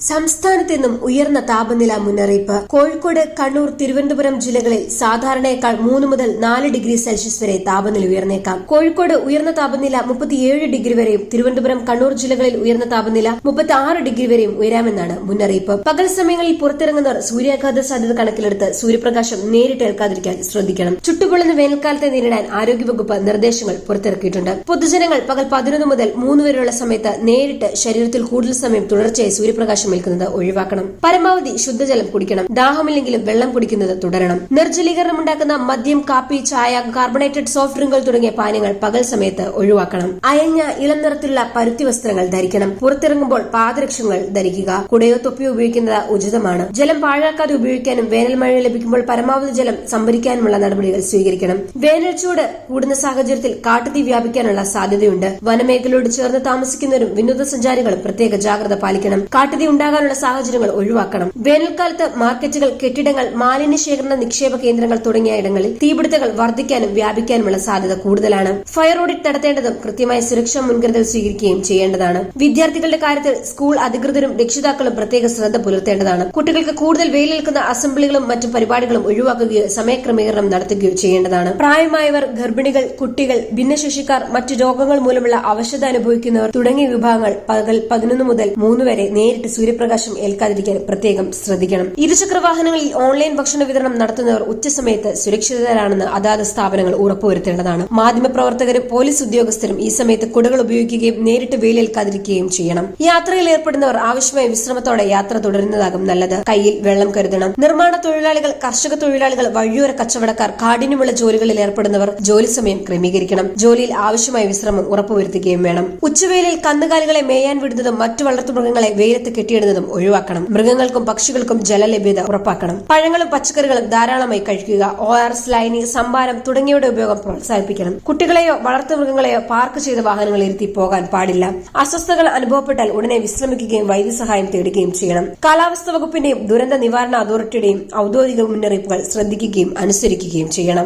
സംസ്ഥാനത്ത് നിന്നും ഉയർന്ന താപനില മുന്നറിയിപ്പ്. കോഴിക്കോട് കണ്ണൂർ തിരുവനന്തപുരം ജില്ലകളിൽ സാധാരണയേക്കാൾ മൂന്ന് മുതൽ നാല് ഡിഗ്രി സെൽഷ്യസ് വരെ താപനില ഉയർന്നേക്കാം. കോഴിക്കോട് ഉയർന്ന താപനില മുപ്പത്തിയേഴ് ഡിഗ്രി വരെയും തിരുവനന്തപുരം കണ്ണൂർ ജില്ലകളിൽ ഉയർന്ന താപനില മുപ്പത്തി ആറ് ഡിഗ്രി വരെയും ഉയരാമെന്നാണ് മുന്നറിയിപ്പ്. പകൽ സമയങ്ങളിൽ പുറത്തിറങ്ങുന്നവർ സൂര്യാഘാത സാധ്യത കണക്കിലെടുത്ത് സൂര്യപ്രകാശം നേരിട്ട് ഏൽക്കാതിരിക്കാൻ ശ്രദ്ധിക്കണം. ചുട്ടുപൊള്ളുന്ന വേനൽക്കാലത്തെ നേരിടാൻ ആരോഗ്യവകുപ്പ് നിർദ്ദേശങ്ങൾ പുറത്തിറക്കിയിട്ടുണ്ട്. പൊതുജനങ്ങൾ പകൽ പതിനൊന്ന് മുതൽ മൂന്ന് വരെയുള്ള സമയത്ത് നേരിട്ട് ശരീരത്തിൽ കൂടുതൽ സമയം തുടർച്ചയായി സൂര്യപ്രകാശം ഏൽക്കുന്നത് ഒഴിവാക്കണം. പരമാവധി ശുദ്ധജലം കുടിക്കണം. ദാഹമില്ലെങ്കിലും വെള്ളം കുടിക്കുന്നത് തുടരണം. നിർജലീകരണം ഉണ്ടാക്കുന്ന മദ്യം കാപ്പി ചായ കാർബണേറ്റഡ് സോഫ്റ്റ് ഡ്രിങ്കുകൾ തുടങ്ങിയ പാനീയങ്ങൾ പകൽ സമയത്ത് ഒഴിവാക്കണം. അയഞ്ഞ ഇളം നിറത്തിലുള്ള പരുത്തി വസ്ത്രങ്ങൾ ധരിക്കണം. പുറത്തിറങ്ങുമ്പോൾ പാദരക്ഷങ്ങൾ ധരിക്കുക. കുടയോ തൊപ്പിയോ ഉപയോഗിക്കുന്നത് ഉചിതമാണ്. ജലം പാഴാക്കാതെ ഉപയോഗിക്കാനും വേനൽ മഴ ലഭിക്കുമ്പോൾ പരമാവധി ജലം സംഭരിക്കാനുമുള്ള നടപടികൾ സ്വീകരിക്കണം. വേനൽ ചൂട് കൂടുന്ന സാഹചര്യത്തിൽ കാട്ടുതീ വ്യാപിക്കാനുള്ള സാധ്യതയുണ്ട്. വനമേഖലയോട് ചേർന്ന് താമസിക്കുന്നവരും വിനോദസഞ്ചാരികളും പ്രത്യേക ജാഗ്രത പാലിക്കണം. കാട്ടുതീ ഉണ്ടാകാനുള്ള സാഹചര്യങ്ങൾ ഒഴിവാക്കണം. വേനൽക്കാലത്ത് മാർക്കറ്റുകൾ കെട്ടിടങ്ങൾ മാലിന്യ ശേഖരണ നിക്ഷേപ കേന്ദ്രങ്ങൾ തുടങ്ങിയ ഇടങ്ങളിൽ തീപിടുത്തങ്ങൾ വർദ്ധിക്കാനും വ്യാപിക്കാനുമുള്ള സാധ്യത കൂടുതലാണ്. ഫയർ ഓഡിറ്റ് നടത്തേണ്ടതും കൃത്യമായ സുരക്ഷാ മുൻകരുതൽ സ്വീകരിക്കുകയും ചെയ്യേണ്ടതാണ്. വിദ്യാർത്ഥികളുടെ കാര്യത്തിൽ സ്കൂൾ അധികൃതരും രക്ഷിതാക്കളും പ്രത്യേക ശ്രദ്ധ പുലർത്തേണ്ടതാണ്. കുട്ടികൾക്ക് കൂടുതൽ വെയിലേൽക്കുന്ന അസംബ്ലികളും മറ്റു പരിപാടികളും ഒഴിവാക്കുകയോ സമയക്രമീകരണം നടത്തുകയോ ചെയ്യേണ്ടതാണ്. പ്രായമായവർ ഗർഭിണികൾ കുട്ടികൾ ഭിന്നശേഷിക്കാർ മറ്റു രോഗങ്ങൾ മൂലമുള്ള അവശത അനുഭവിക്കുന്നവർ തുടങ്ങിയ വിഭാഗങ്ങൾ പകൽ പതിനൊന്ന് മുതൽ മൂന്ന് വരെ നേരിട്ട് സൂര്യപ്രകാശം ഏൽക്കാതിരിക്കാൻ പ്രത്യേകം ശ്രദ്ധിക്കണം. ഇരുചക്ര വാഹനങ്ങളിൽ ഓൺലൈൻ ഭക്ഷണ വിതരണം നടത്തുന്നവർ ഉച്ചസമയത്ത് സുരക്ഷിതരാണെന്ന് അതാത് സ്ഥാപനങ്ങൾ ഉറപ്പുവരുത്തേണ്ടതാണ്. മാധ്യമപ്രവർത്തകരും പോലീസ് ഉദ്യോഗസ്ഥരും ഈ സമയത്ത് കുടകൾ ഉപയോഗിക്കുകയും നേരിട്ട് വെയിലേൽക്കാതിരിക്കുകയും ചെയ്യണം. യാത്രയിൽ ഏർപ്പെടുന്നവർ ആവശ്യമായ വിശ്രമത്തോടെ യാത്ര തുടരുന്നതാകും നല്ലത്. കയ്യിൽ വെള്ളം കരുതണം. നിർമ്മാണ തൊഴിലാളികൾ കർഷക തൊഴിലാളികൾ വഴിയോര കച്ചവടക്കാർ കാഠിന്യമുള്ള ജോലികളിൽ ഏർപ്പെടുന്നവർ ജോലി സമയം ക്രമീകരിക്കണം. ജോലിയിൽ ആവശ്യമായ വിശ്രമം ഉറപ്പുവരുത്തുകയും വേണം. ഉച്ചവെയിലിൽ കന്നുകാലികളെ മേയാൻ വിടുന്നതും മറ്റു വളർത്തുമൃഗങ്ങളെ വെയിലത്ത് കെട്ടിയിടുന്നതും ഒഴിവാക്കണം. മൃഗങ്ങൾക്കും പക്ഷികൾക്കും ജലലഭ്യത ഉറപ്പാക്കണം. പഴങ്ങളും പച്ചക്കറികളും ധാരാളമായി കഴിക്കുക ഒ ആർ എസ് ലൈനി സംഭാരം തുടങ്ങിയവയുടെ ഉപയോഗം പ്രോത്സാഹിപ്പിക്കണം. കുട്ടികളെയോ വളർത്തുമൃഗങ്ങളെയോ പാർക്ക് ചെയ്ത വാഹനങ്ങൾ ഇരുത്തി പോകാൻ പാടില്ല. അസ്വസ്ഥതകൾ അനുഭവപ്പെട്ടാൽ ഉടനെ വിശ്രമിക്കുകയും വൈദ്യസഹായം തേടുകയും ചെയ്യണം. കാലാവസ്ഥാ വകുപ്പിന്റെയും ദുരന്ത നിവാരണ അതോറിറ്റിയുടെയും ഔദ്യോഗിക മുന്നറിയിപ്പുകൾ ശ്രദ്ധിക്കുകയും അനുസരിക്കുകയും ചെയ്യണം.